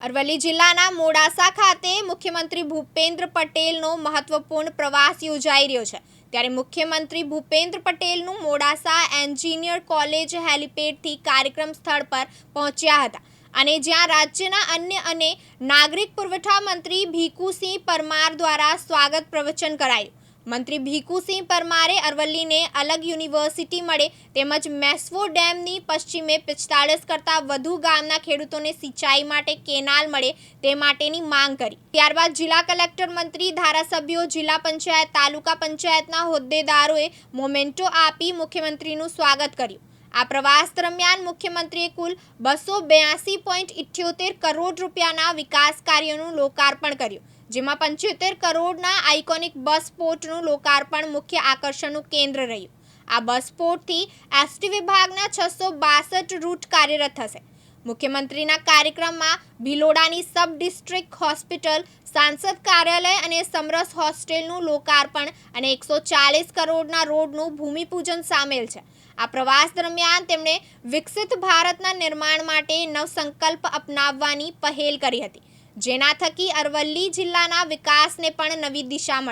અરવલ્લી જિલ્લાના મોડાસા ખાતે મુખ્યમંત્રી ભૂપેન્દ્ર પટેલનો મહત્વપૂર્ણ પ્રવાસ યોજાઈ રહ્યો છે. ત્યારે મુખ્યમંત્રી ભૂપેન્દ્ર પટેલનું મોડાસા એન્જિનિયર કોલેજ હેલિપેડથી કાર્યક્રમ સ્થળ પર પહોંચ્યા હતા. અને જ્યાં રાજ્યના અન્ય અને નાગરિક પુરવઠા મંત્રી ભીખુસિંહ પરમાર દ્વારા સ્વાગત પ્રવચન કરાયું. મંત્રી ભીખુસિંહ પરમારે અરવલ્લીને અલગ યુનિવર્સિટી મળે તેમજ મેસ્વો ડેમની પશ્ચિમે પિસ્તાળીસ કરતાં વધુ ગામના ખેડૂતોને સિંચાઈ માટે કેનાલ મળે તે માટેની માંગ કરી. ત્યારબાદ જિલ્લા કલેક્ટર મંત્રી, ધારાસભ્યો, જિલ્લા પંચાયત, તાલુકા પંચાયતના હોદ્દેદારોએ મોમેન્ટો આપી મુખ્યમંત્રીનું સ્વાગત કર્યું. આ પ્રવાસ દરમિયાન મુખ્યમંત્રીએ કુલ બસો બ્યાસી પોઈન્ટ ઇઠ્યોતેર કરોડ રૂપિયાના વિકાસ કાર્યોનું લોકાર્પણ કર્યું. જેમાં પંચોતેર કરોડના આઇકોનિક બસ પોર્ટનું લોકાર્પણ મુખ્ય આકર્ષણનું કેન્દ્ર રહ્યું. આ બસ પોર્ટથી એસટી વિભાગના છસો બાસઠ રૂટ કાર્યરત થશે. મુખ્યમંત્રીના કાર્યક્રમમાં ભિલોડાની સબ ડિસ્ટ્રિક્ટ હોસ્પિટલ, સાંસદ કાર્યાલય અને સમરસ હોસ્ટેલનું લોકાર્પણ અને એકસો ચાલીસ કરોડના રોડનું ભૂમિપૂજન સામેલ છે. આ પ્રવાસ દરમિયાન તેમણે વિકસિત ભારતના નિર્માણ માટે નવસંકલ્પ અપનાવવાની પહેલ કરી હતી. જેના થકી અરવલ્લી જિલ્લાના વિકાસને પણ નવી દિશા મળે.